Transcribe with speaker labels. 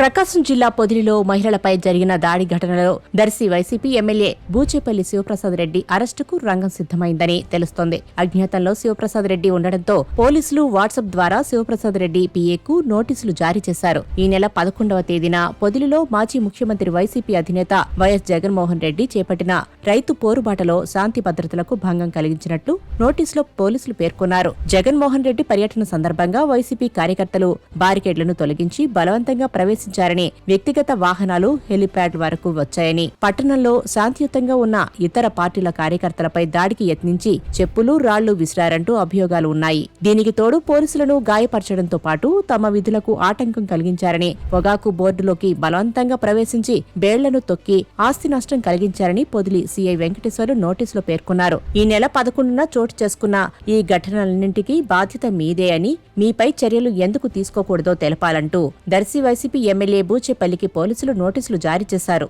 Speaker 1: ప్రకాశం జిల్లా పొదిలిలో మహిళలపై జరిగిన దాడి ఘటనలో దర్శి వైసీపీ ఎమ్మెల్యే బూచేపల్లి శివప్రసాద్ రెడ్డి అరెస్టుకు రంగం సిద్ధమైందని తెలుస్తోంది. అజ్ఞాతంలో శివప్రసాద్ రెడ్డి ఉండడంతో పోలీసులు వాట్సాప్ ద్వారా శివప్రసాద్ రెడ్డి పీఏకు నోటీసులు జారీ చేశారు. ఈ నెల పదకొండవ తేదీన పొదిలిలో మాజీ ముఖ్యమంత్రి వైసీపీ అధినేత వైఎస్ జగన్మోహన్ రెడ్డి చేపట్టిన రైతు పోరుబాటలో శాంతి భద్రతలకు భంగం కలిగించినట్లు నోటీసులో పోలీసులు పేర్కొన్నారు. జగన్మోహన్ రెడ్డి పర్యటన సందర్భంగా వైసీపీ కార్యకర్తలు బారికేడ్లను తొలగించి బలవంతంగా ప్రవేశించారని వ్యక్తిగత వాహనాలు హెలిప్యాడ్ వరకు వచ్చాయని. పట్టణంలో శాంతియుతంగా ఉన్న ఇతర పార్టీల కార్యకర్తలపై దాడికి యత్నించి చెప్పులు రాళ్ళు విసిరారంటూ అభియోగాలు ఉన్నాయి. దీనికి తోడు పోలీసులను గాయపరచడంతో పాటు తమ విధులకు ఆటంకం కలిగించారని పొగాకు బోర్డులోకి బలవంతంగా ప్రవేశించి బేళ్ళను తొక్కి ఆస్తి నష్టం కలిగించారని పొదిలి సీఐ వెంకటేశ్వరు నోటీసులో పేర్కొన్నారు. ఈ నెల పదకొండున చోటు చేసుకున్న ఈ ఘటనలన్నింటికీ బాధ్యత మీదే అని మీపై చర్యలు ఎందుకు తీసుకోకూడదో తెలపాలంటూ దర్శి వైసీపీ ఎమ్మెల్యే బూచేపల్లికి పోలీసులు నోటీసులు జారీ చేశారు.